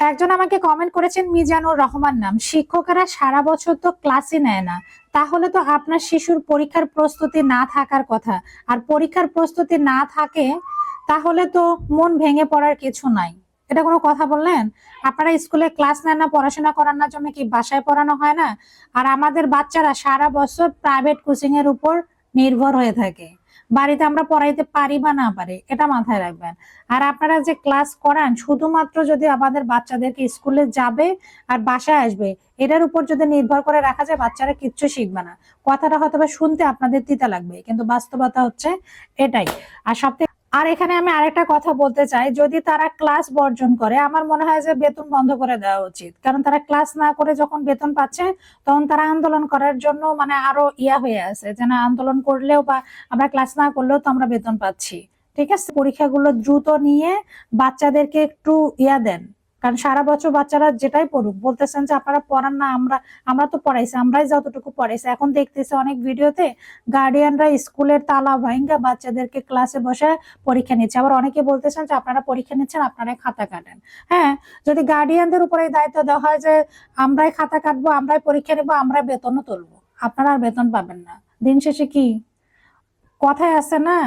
একজন আমাকে কমেন্ট করেছেন, মিজানুর রহমান নাম। শিক্ষকেরা সারা বছর তো ক্লাসই নেয় না। তাহলে তো আপনার শিশুর পরীক্ষার প্রস্তুতি না থাকার কথা। আর পরীক্ষার প্রস্তুতি না থাকে, তাহলে তো মন ভেঙে পড়ার কিছু নাই। এটা কোনো কথা বললেন? আপনারা স্কুলে ক্লাস নেন না, পড়াশোনা করানোর জন্য কি বাসায় পড়ানো হয় না? আর আমাদের বাচ্চারা সারা বছর প্রাইভেট কোচিং এর উপর নির্ভর হয়ে থাকে। বাড়িতে আমরা পড়াইতে পারি বা না পারি, এটা মাথায় রাখবেন। আর আপনারা যে ক্লাস করান, শুধুমাত্র যদি আমাদের বাচ্চাদেরকে স্কুলে যাবে আর বাসায় আসবে এটার উপর যদি নির্ভর করে রাখা যায়, বাচ্চারা কিচ্ছু শিখবে না। কথাটা হয়তো শুনতে আপনাদের তিতা লাগবে, কিন্তু বাস্তবতা হচ্ছে এটাই। আর সবথেকে আর এখানে আমি আরেকটা কথা বলতে চাই, যদি তারা ক্লাস বর্জন করে, আমার মনে হয় যে বেতন বন্ধ করে দেওয়া উচিত। কারণ তারা ক্লাস না করে যখন বেতন পাচ্ছে, তখন তারা আন্দোলন করার জন্য মানে আরও ইয়া হয়ে আছে যে না, আন্দোলন করলেও বা আমরা ক্লাস না করলেও তো আমরা বেতন পাচ্ছি। ঠিক আছে? পরীক্ষাগুলো দ্রুত নিয়ে বাচ্চাদেরকে একটু ইয়া দেন। কারণ সারা বছর বাচ্চারা যেটাই পড়ুক, বলতেছেন যে আপনারা পড়ান না, আমরা আমরা তো পড়াইছি, আমরাই যতটুকু পড়াইছি। এখন দেখতেছি অনেক ভিডিওতে গার্ডিয়ানরা স্কুলের তালা ভাঙ্গা বাচ্চাদেরকে ক্লাসে বসে পরীক্ষা নিচ্ছে। আবার অনেকে বলতেছেন যে আপনারা পরীক্ষা নিচ্ছেন, আপনারাই খাতা কাটেন। হ্যাঁ যদি গার্ডিয়ানদের উপরে দায়িত্ব দেওয়া হয় যে আমরাই খাতা কাটবো, আমরাই পরীক্ষা নেব আমরা বেতনও তুলবো। আপনারা আর বেতন পাবেন না। দিন শেষে কি? কথায় আছে না?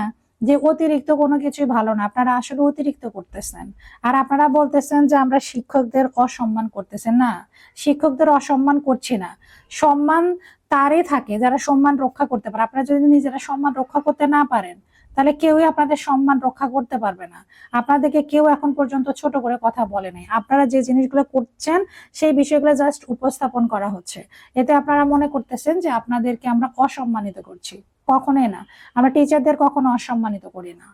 যে অতিরিক্ত কোনো কিছুই ভালো না, আপনারা আসলে অতিরিক্ত করতেছেন। আর আপনারা বলতেছেন যে আমরা শিক্ষকদের অসম্মান করতেছেন না। শিক্ষকদের অসম্মান করছি না। সম্মান তারই থাকে, যারা সম্মান রক্ষা করতে পারে। আপনারা যদি নিজেরা সম্মান রক্ষা করতে না পারেন, তাহলে কেউই আপনাদের সম্মান রক্ষা করতে পারবে না। আপনাদেরকে কেউ এখন পর্যন্ত ছোট করে কথা বলে নাই। আপনারা যে জিনিসগুলো করছেন, সেই বিষয়গুলো জাস্ট উপস্থাপন করা হচ্ছে। এতে আপনারা মনে করতেছেন যে আপনাদেরকে আমরা অসম্মানিত করছি। কখনোই না। আমরা টিচারদের কখনো অসম্মানিত করি না।